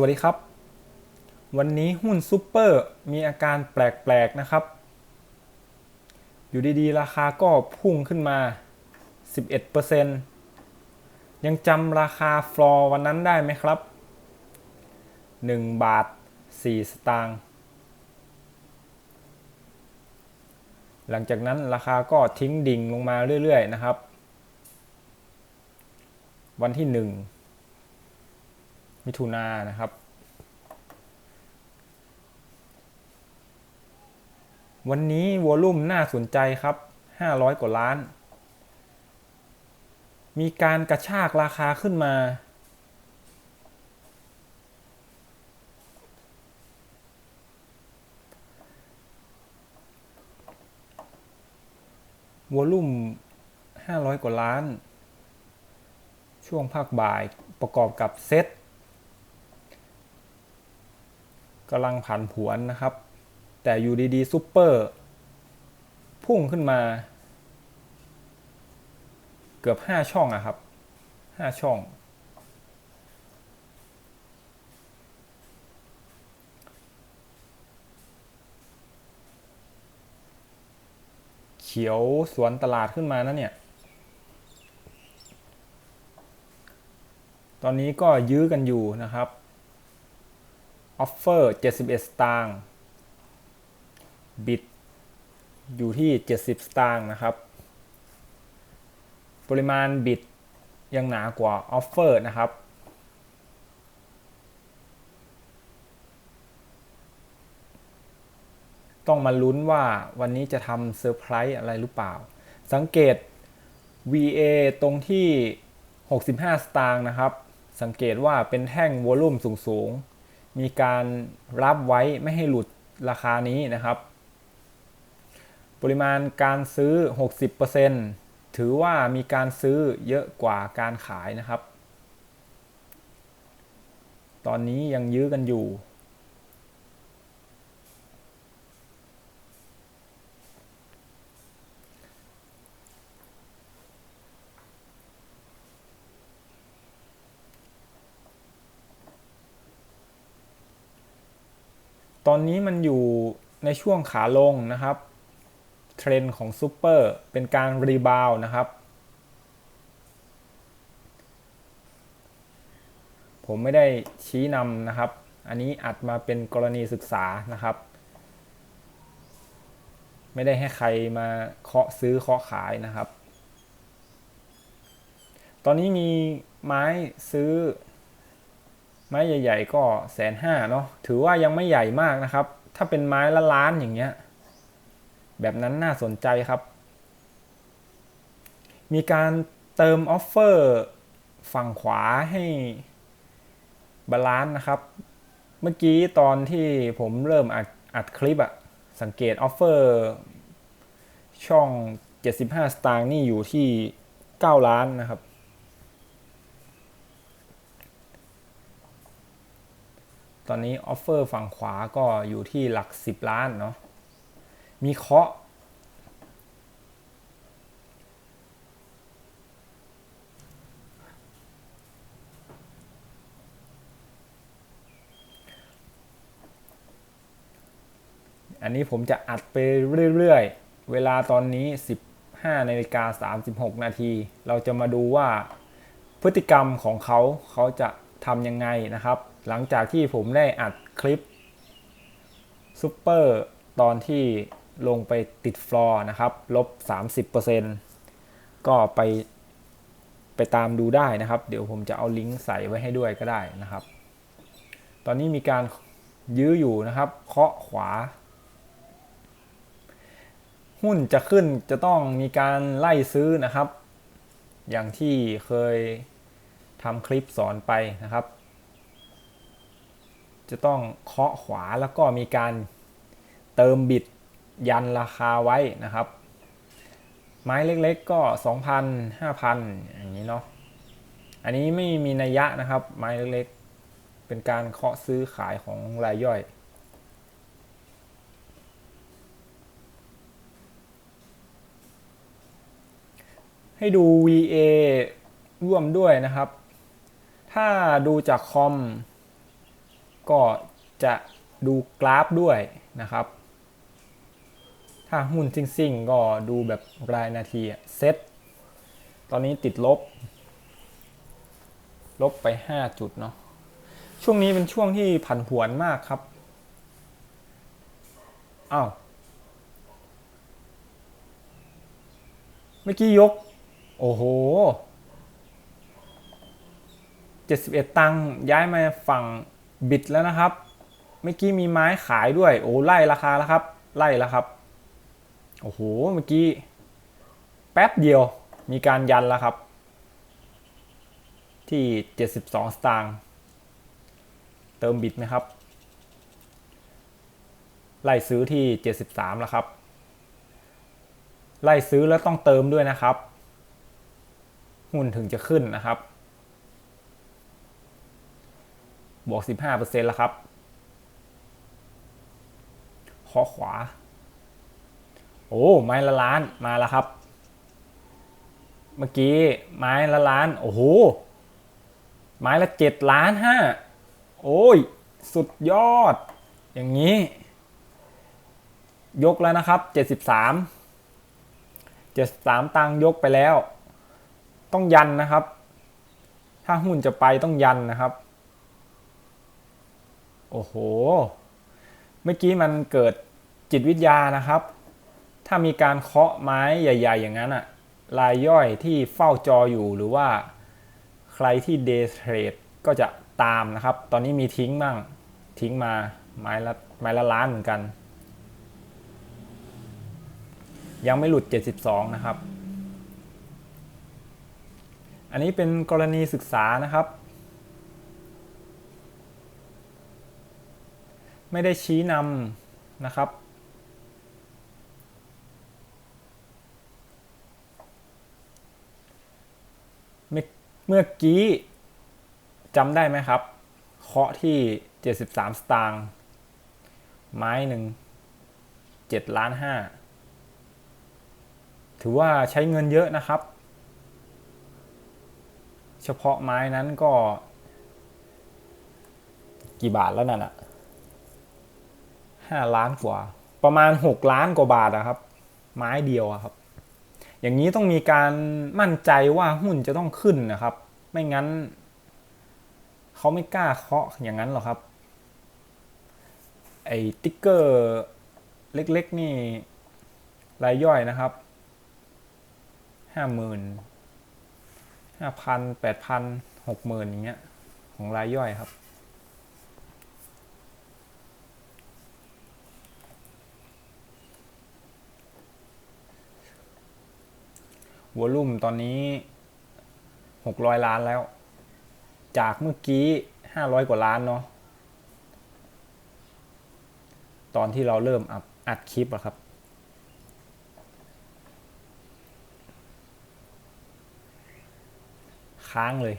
วัสดีครับ วันนี้หุ้นซูเปอร์มีอาการแปลกๆนะครับ อยู่ดีๆ ราคาก็พุ่งขึ้นมา 11%ยังจำราคาฟลอร์วันนั้นได้ไหมครับ 1 บาท 4 สตางค์หลังจากนั้นราคาก็ทิ้งดิ่งลงมาเรื่อยๆนะครับ วันที่ 1 มิถุนานนะครับ วันนี้วอลุ่มน่าสนใจครับ 500 กว่าล้าน มีการกระชากราคาขึ้นมา วอลุ่ม 500 กว่าล้าน ช่วงภาคบ่ายประกอบกับเซต กำลังผันผวนนะครับ แต่อยู่ดีๆซูเปอร์ พุ่งขึ้นมา เกือบ 5 ช่องอะครับ 5 ช่อง เขียวสวนตลาดขึ้นมานะเนี่ยตอนนี้ก็ยื้อกันอยู่นะครับ ออฟเฟอร์71 สตางค์บิดอยู่ที่ 70 สตางค์นะครับ ปริมาณบิดยังหนากว่าออฟเฟอร์นะครับ ต้องมาลุ้นว่าวันนี้จะทำเซอร์ไพรส์อะไรหรือเปล่า สังเกต VA ตรงที่ 65 สตางค์นะครับ สังเกตว่าเป็นแท่งวอลุ่มสูง ๆ มีการรับไว้ไม่ให้หลุดราคานี้นะครับ ปริมาณการซื้อ 60%ถือว่ามีการซื้อเยอะกว่าการขายนะครับ ตอนนี้ยังยื้อกันอยู่ ตอนนี้มันอยู่ในช่วงขาลงนะครับ เทรนด์ของซูเปอร์เป็นการรีบาวนะครับ ผมไม่ได้ชี้นำนะครับ อันนี้อัดมาเป็นกรณีศึกษานะครับ ไม่ได้ให้ใครมาเคาะซื้อเคาะขายนะครับ ตอนนี้มีไม้ซื้อ ไม้ใหญ่ๆก็แสนห้าเนาะถือว่ายังไม่ใหญ่มากนะครับ ถ้าเป็นไม้ละล้านอย่างเงี้ยแบบนั้นน่าสนใจครับ มีการเติมออฟเฟอร์ฝั่งขวาให้บาลานซ์นะครับ เมื่อกี้ตอนที่ผมเริ่มอัดอัดคลิปอะสังเกตออฟเฟอร์ช่อง 75 สตางค์นี่อยู่ที่ 9 ล้านนะครับ ตอนนี้ออฟเฟอร์ฝั่งขวาก็อยู่ที่หลัก 10 ล้านเนาะ มีเคาะ อันนี้ผมจะอัดไปเรื่อยๆ เวลาตอนนี้ 15นาฬิกา36 นาที เราจะมาดูว่าพฤติกรรมของเขาเขาจะทำยังไงนะครับ หลังจากที่ผมได้อัดคลิปซูเปอร์ตอนที่ลงไปติดฟลอร์นะครับ ลบ 30%ก็ไปไปตามดูได้นะครับ เดี๋ยวผมจะเอาลิงก์ใส่ไว้ให้ด้วยก็ได้นะครับ ตอนนี้มีการยื้ออยู่นะครับ เคาะขวา หุ้นจะขึ้นจะต้องมีการไล่ซื้อนะครับ อย่างที่เคยทำคลิปสอนไปนะครับ จะต้องเคาะขวาแล้วก็มีการเติมบิดยันราคาไว้นะครับ ไม้เล็กๆก็ 2,000 5,000 อย่างนี้เนาะอันนี้ไม่มีนัยยะนะครับ ไม้เล็กๆ เป็นการเคาะซื้อขายของรายย่อยให้ดู VA ร่วมด้วยนะครับ ถ้าดูจากคอม ก็จะดูกราฟด้วยนะครับ ถ้าหุ้นซิ่งๆ ก็ดูแบบรายนาทีเซ็ตตอนนี้ติดลบ ลบไป 5 จุดเนาะช่วงนี้เป็นช่วงที่ผันผวนมากครับอ้าวเมื่อกี้ยก โอ้โห 71 ตังย้ายมาฝั่ง บิดแล้วนะครับ เมื่อกี้มีไม้ขายด้วย โอ้ไล่ราคาแล้วครับ ไล่แล้วครับ โอ้โห เมื่อกี้ แป๊บเดียว มีการยันแล้วครับ ที่ 72 สตางค์ เติมบิดไหมครับ ไล่ซื้อที่ 73 แล้วครับ ไล่ซื้อแล้วต้องเติมด้วยนะครับ หุ้นถึงจะขึ้นนะครับ บวก 15%แล้วครับ ขอขวา โอ้ไม้ละล้านมาแล้วครับ เมื่อกี้ไม้ละล้าน โอ้โห ไม้ละเจ็ดล้านห้าโอ้ย สุดยอด อย่างนี้ ยกแล้วนะครับ 73 73 ตังยกไปแล้ว ต้องยันนะครับ ถ้าหุ้นจะไปต้องยันนะครับ โอ้โห เมื่อกี้มันเกิดจิตวิทยานะครับ ถ้ามีการเคาะไม้ใหญ่ ๆ อย่างนั้นอะรายย่อยที่เฝ้าจออยู่หรือว่าใครที่เดย์เทรดก็จะตามนะครับ ตอนนี้มีทิ้งบ้างทิ้งมาไม้ละไม้ละล้านเหมือนกัน ยังไม่หลุด 72 นะครับ อันนี้เป็นกรณีศึกษานะครับ ไม่ได้ชี้นำนะครับ เมื่อกี้จำได้ไหมครับ เคาะที่ 73 สตางค์ไม้หนึ่ง7ล้านห้าถือว่าใช้เงินเยอะนะครับ เฉพาะไม้นั้นก็ กี่บาทแล้วนั่นอะ ห้าล้านกว่า ประมาณหกล้านกว่าบาทอะครับ ไม้เดียวอะครับ อย่างนี้ต้องมีการมั่นใจว่าหุ้นจะต้องขึ้นนะครับ ไม่งั้นเขาไม่กล้าเคาะอย่างนั้นหรอกครับ ไอ้ติ๊กเกอร์เล็กๆนี่รายย่อยนะครับห้าหมื่นห้าพันแปดพันหกหมื่นอย่างเงี้ยของรายย่อยครับ วอลุ่มตอนนี้หกร้อยล้านแล้ว จากเมื่อกี้ห้าร้อยกว่าล้านเนาะตอนที่เราเริ่มอัดอัดคลิปอะครับ ค้างเลย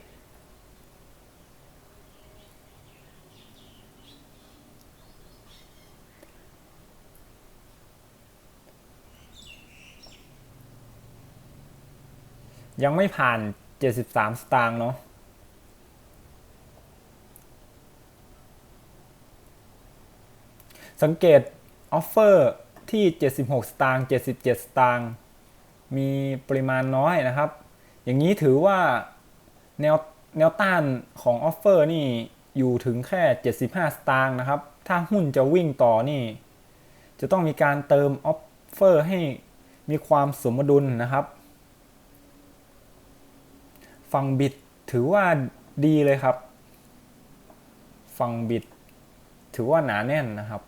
ยังไม่ผ่าน 73 สตางค์เนาะสังเกตออฟเฟอร์ที่ 76 สตางค์ 77 สตางค์ มีปริมาณน้อยนะครับ อย่างนี้ถือว่าแนวแนวต้านของออฟเฟอร์นี่อยู่ถึงแค่ 75 สตางค์นะครับ ถ้าหุ้นจะวิ่งต่อนี่ จะต้องมีการเติมออฟเฟอร์ให้มีความสมดุลนะครับ ฝั่งบิดถือว่าดีเลยครับ ฝั่งบิด ถือว่าหนาแน่นนะครับ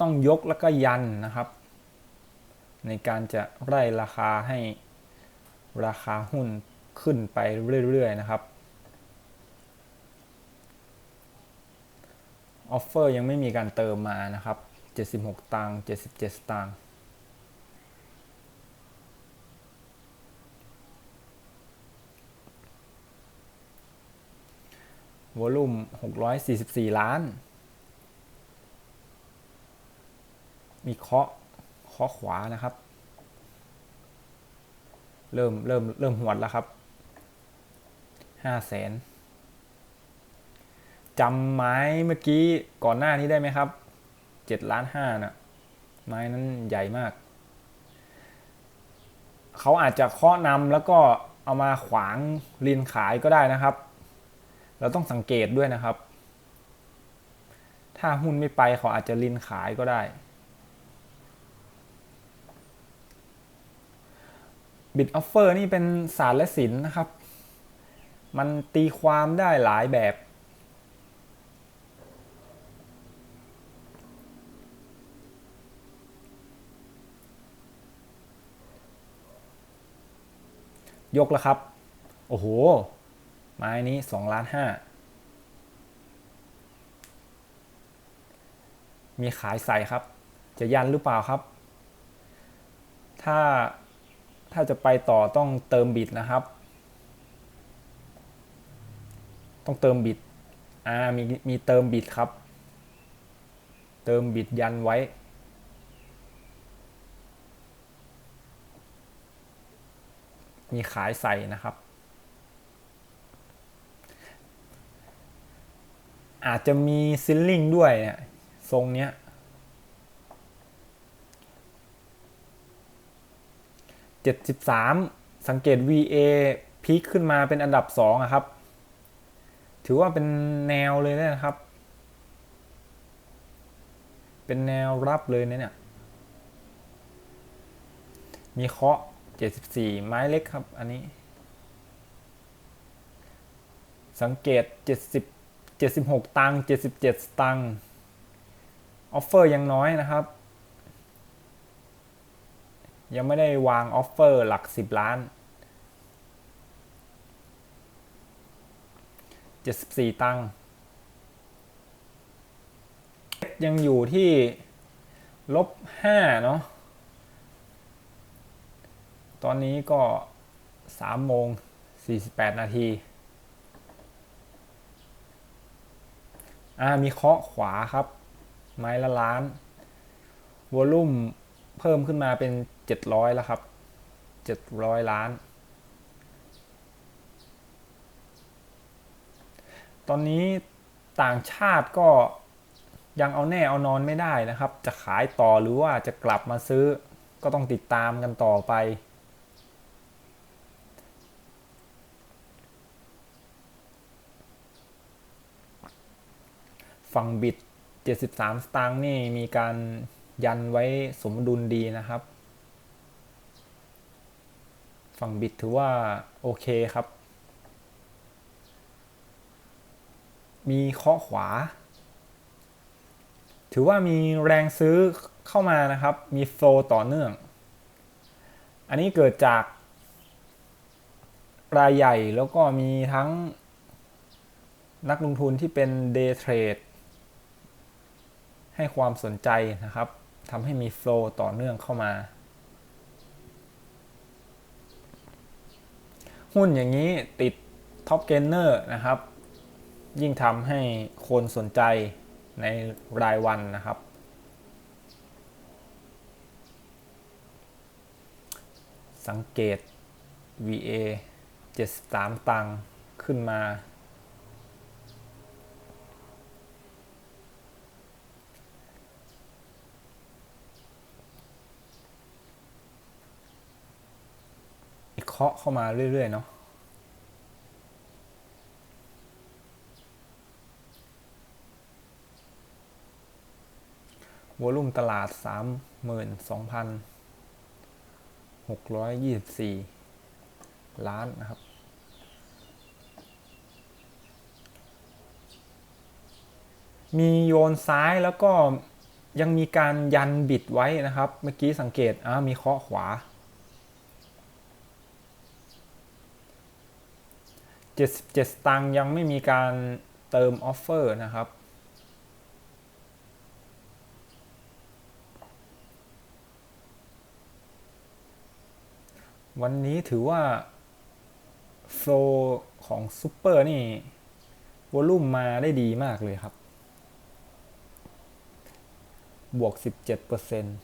ต้องยกแล้วก็ยันนะครับ ในการจะไล่ราคาให้ราคาหุ้นขึ้นไปเรื่อย ๆ นะครับออฟเฟอร์ยังไม่มีการเติมมานะครับ 76 ตังค์77 สตางค์วอลุ่ม 644 ล้าน มีเคาะเคาะขวานะครับ เริ่มเริ่มเริ่มหวดแล้วครับ 5 แสนจำไม้เมื่อกี้ก่อนหน้านี้ได้ไหมครับ เจ็ดล้านห้านะไม้นั้นใหญ่มาก เขาอาจจะเคาะนำแล้วก็เอามาขวางเลนขายก็ได้นะครับ เราต้องสังเกตด้วยนะครับ ถ้าหุ้นไม่ไปเขาอาจจะลินขายก็ได้บิตออฟเฟอร์นี่เป็นศาสตร์และศิลป์นะครับ มันตีความได้หลายแบบ ยกแล้วครับ โอ้โห ไม้นี้สองล้านห้ามีขายใส่ครับ จะยันหรือเปล่าครับ ถ้าถ้าจะไปต่อต้องเติมบิดนะครับ ต้องเติมบิด อ่า มีมีเติมบิดครับ เติมบิดยันไว้ มีขายใส่นะครับ อาจจะมีซิลลิงด้วยเนี่ยทรงเนี้ยเจ็ดสิบสามสังเกต VA พีคขึ้นมาเป็นอันดับสองครับ ถือว่าเป็นแนวเลยนะครับ เป็นแนวรับเลยเนี่ย มีเคาะ เจ็ดสิบี่ไม้เล็กครับ อันนี้ สังเกตเจ็ดสิบเจ็ดสิบหกตังเจ็ดสิบเจ็ดตังออฟเฟอร์ยังน้อยนะครับ ยังไม่ได้วางออฟเฟอร์หลักสิบล้านเจ็ดสิบี่ตังยังอยู่ที่ลบห้าเนาะ ตอนนี้ก็3โมง 48 นาทีอ่ามีเคาะขวาครับ ไม้ละล้านวอลุ่มเพิ่มขึ้นมาเป็น 700 แล้วครับ 700 ล้าน ตอนนี้ต่างชาติก็ยังเอาแน่เอานอนไม่ได้นะครับ จะขายต่อหรือว่าจะกลับมาซื้อก็ต้องติดตามกันต่อไป ฝั่งบิด 73 สตางค์นี่มีการยันไว้สมดุลดีนะครับ ฝั่งบิตถือว่า โอเคครับ มีข้อขวา ถือว่ามีแรงซื้อเข้ามานะครับ มีโฟลต่อเนื่อง อันนี้เกิดจากรายใหญ่แล้วก็มีทั้งนักลงทุนที่เป็นเดย์เทรด ให้ความสนใจนะครับทำให้มีโฟล์ต่อเนื่องเข้ามา หุ้นอย่างนี้ติดท็อปเกนเนอร์นะครับ ยิ่งทำให้คนสนใจในรายวันนะครับ สังเกต VA 73 ตังค์ขึ้นมา เคาะเข้ามาเรื่อย ๆ เนาะวอลุ่มตลาด 32,624 ล้านนะครับ มีโยนซ้ายแล้วก็ยังมีการยันบิดไว้นะครับ เมื่อกี้สังเกตอ่ามีเคาะขวา 77 สตังยังไม่มีการเติมออฟเฟอร์นะครับ วันนี้ถือว่าโฟลของซูเปอร์นี่วอลุ่มมาได้ดีมากเลยครับ บวก 17%เปอร์เซ็นต์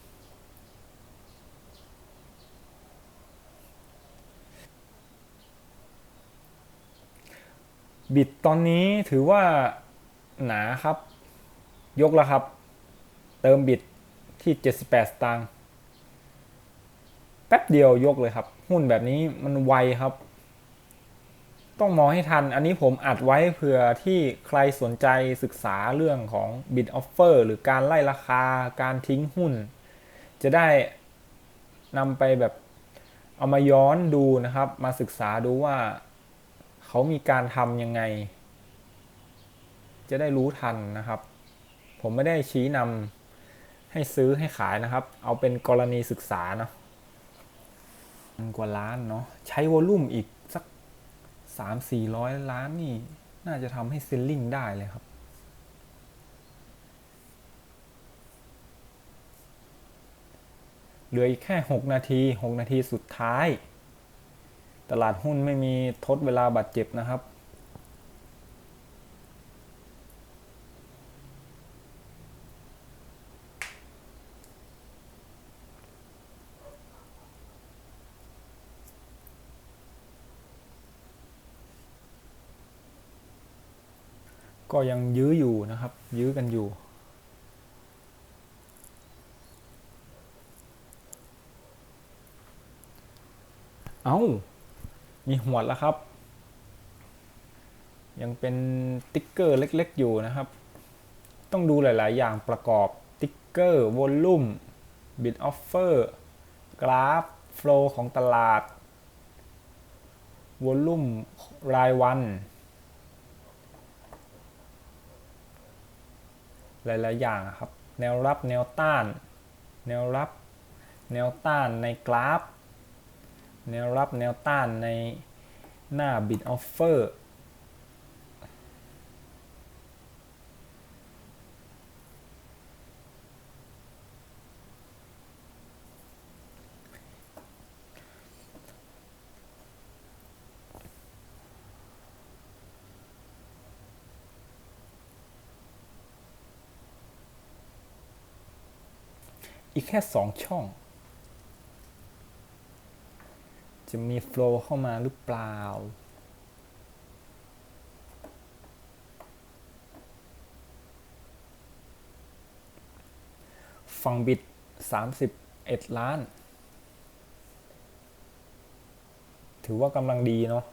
บิตอนนี้ถือว่าหนาครับ ยกแล้วครับ เติมบิดที่ 78 สตางค์แป๊บเดียวยกเลยครับ หุ้นแบบนี้มันไวครับ ต้องมองให้ทัน อันนี้ผมอัดไว้เผื่อที่ใครสนใจศึกษาเรื่องของ bid offer หรือการไล่ราคาการทิ้งหุ้น จะได้นำไปแบบเอามาย้อนดูนะครับ มาศึกษาดูว่า เขามีการทำยังไง จะได้รู้ทันนะครับ ผมไม่ได้ชี้นำให้ซื้อให้ขายนะครับ เอาเป็นกรณีศึกษาเนาะกว่าล้านเนาะใช้วอลลุ่มอีกสักสามสี่ร้อยล้านนี่ น่าจะทำให้ซิลลิ่งได้เลยครับเหลืออีกแค่ 6 นาที 6 นาทีสุดท้าย ตลาดหุ้นไม่มีทดเวลาบาดเจ็บนะครับ ก็ยังยื้ออยู่นะครับ ยื้อกันอยู่เอา้า มีหวดแล้วครับ ยังเป็นติ๊กเกอร์เล็ก ๆ อยู่นะครับ ต้องดูหลาย ๆ อย่างประกอบติ๊กเกอร์วอลลุ่มบิดออฟเฟอร์กราฟโฟลของตลาดวอลลุ่มรายวัน หลาย ๆ อย่างครับ แนวรับแนวต้าน แนวรับ แนวต้านในกราฟ แนวรับแนวต้านในหน้า bid offer อีกแค่สองช่อง จะมีโฟล์เข้ามาหรือเปล่า ฝั่งบิด 31 ล้าน ถือว่ากำลังดีเนาะ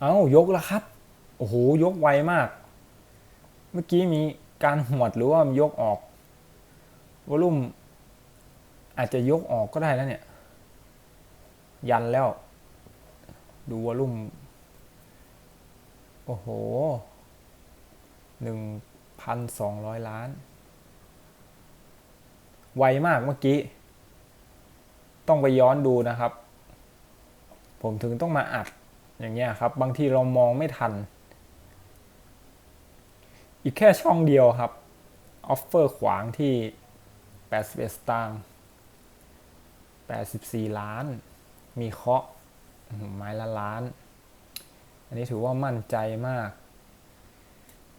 เอายกแล้วครับ โอ้โห ยกไวมาก เมื่อกี้มีการหวดหรือว่ายกออก วอลุ่มอาจจะยกออกก็ได้แล้วเนี่ย ยันแล้ว ดูวอลุ่ม โอ้โหหนึ่งพันสองร้อยล้าน ไวมากเมื่อกี้ ต้องไปย้อนดูนะครับ ผมถึงต้องมาอัดอย่างเงี้ยครับ บางทีเรามองไม่ทัน อีกแค่ช่องเดียวครับ ออฟเฟอร์ขวางที่ 81 สตางค์84 ล้าน มีเคาะไม้ละล้าน อันนี้ถือว่ามั่นใจมาก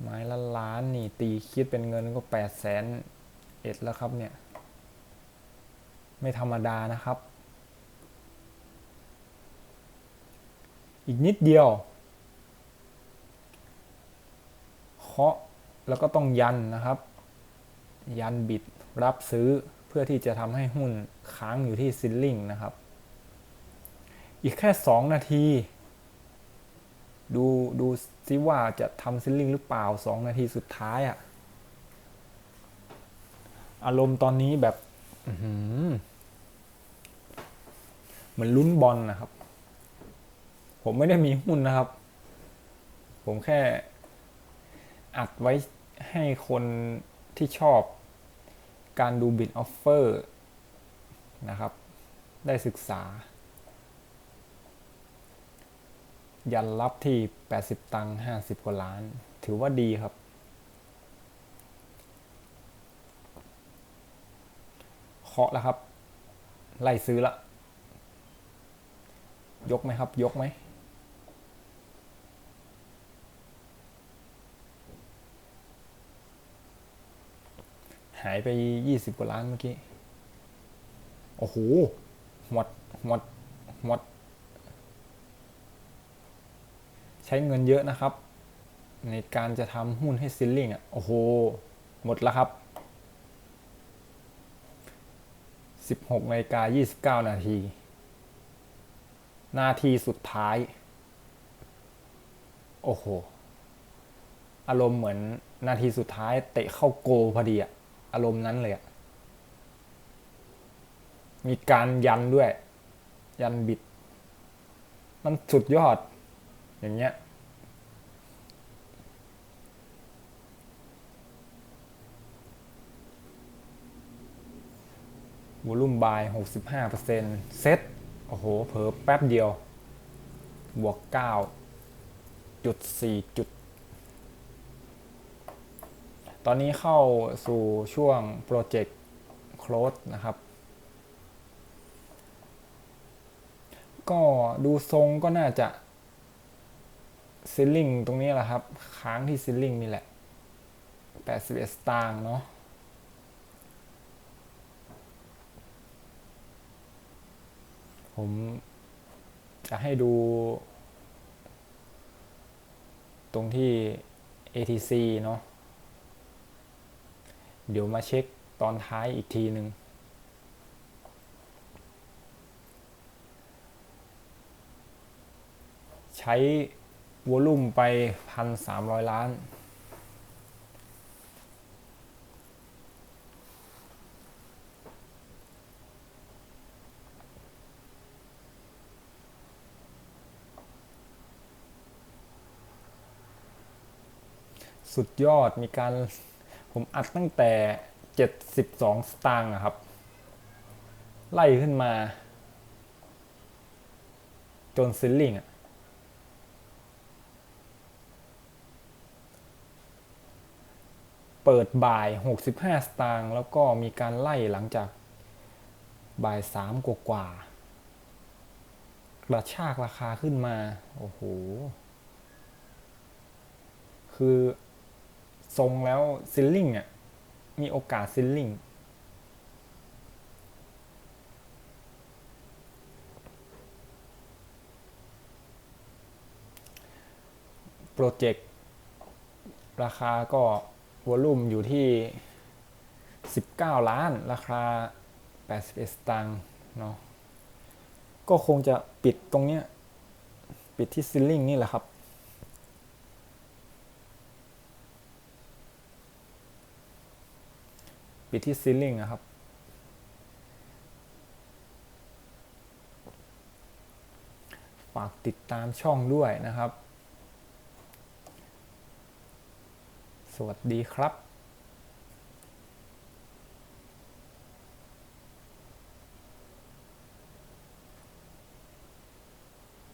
ไม้ละล้านนี่ตีคิดเป็นเงินก็8แสนเอ็ดแล้วครับเนี่ย ไม่ธรรมดานะครับ อีกนิดเดียว เคาะแล้วก็ต้องยันนะครับ ยันบิดรับซื้อเพื่อที่จะทำให้หุ้นค้างอยู่ที่ซิลลิงนะครับ อีกแค่ 2 นาที ดูดูซิว่าจะทำซิลลิงหรือเปล่า 2 นาทีสุดท้ายอะอารมณ์ตอนนี้แบบเหมือนลุ้นบอลนะครับ ผมไม่ได้มีหุ้นนะครับ ผมแค่อัดไว้ให้คนที่ชอบ การดูบิดออฟเฟอร์นะครับ ได้ศึกษา ยันรับที่ 80 ตังค์50 กว่าล้าน ถือว่าดีครับ เคาะแล้วครับ ไล่ซื้อละ ยกไหมครับ ยกไหมายไป20กว่าล้านเมื่อกี้ โอ้โห หมด หมด หมด ใช้เงินเยอะนะครับ ในการจะทำหุ้นให้ซิลลิงอะ โอ้โห หมดแล้วครับ16นาฬิกา29นาที นาทีสุดท้าย โอ้โห อารมณ์เหมือนนาทีสุดท้ายเตะเข้าโกลพอดีอะ อารมณ์นั้นเลยอะมีการยันด้วย ยันบิด มันสุดยอด อย่างเงี้ย วอลุ่มบาย65%เซตโอ้โห เผลอแป๊บเดียว บวก9จุด4จุด อนนี้เข้าสู่ช่วงโปรเจกต์ close นะครับ ก็ดูทรงก็น่าจะซิลลิงตรงนี้แหละครับ ค้างที่ซิลลิงนี่แหละ 81 สตางค์เนาะผมจะให้ดู ตรงที่ ATC เนาะ เดี๋ยวมาเช็คตอนท้ายอีกทีหนึ่งใช้วอลุ่มไป 1,300 ล้าน สุดยอดมีการ ผมอัดตั้งแต่ 72 สตางค์อะครับ ไล่ขึ้นมา จนซิลลิงอะเปิดบ่าย 65 สตางค์แล้วก็มีการไล่หลังจากบ่าย3กว่ากว่ากระชากราคาขึ้นมา โอ้โห คือ ทรงแล้วซิลลิงอะมีโอกาสซิลลิงโปรเจกต์ราคาก็วอลุ่มอยู่ที่ 19 ล้าน ราคา 81 สตางค์เนาะก็คงจะปิดตรงเนี้ย ปิดที่ซิลลิงนี่แหละครับ ปิดที่ซีลิงนะครับ ฝากติดตามช่องด้วยนะครับ สวัสดีครับ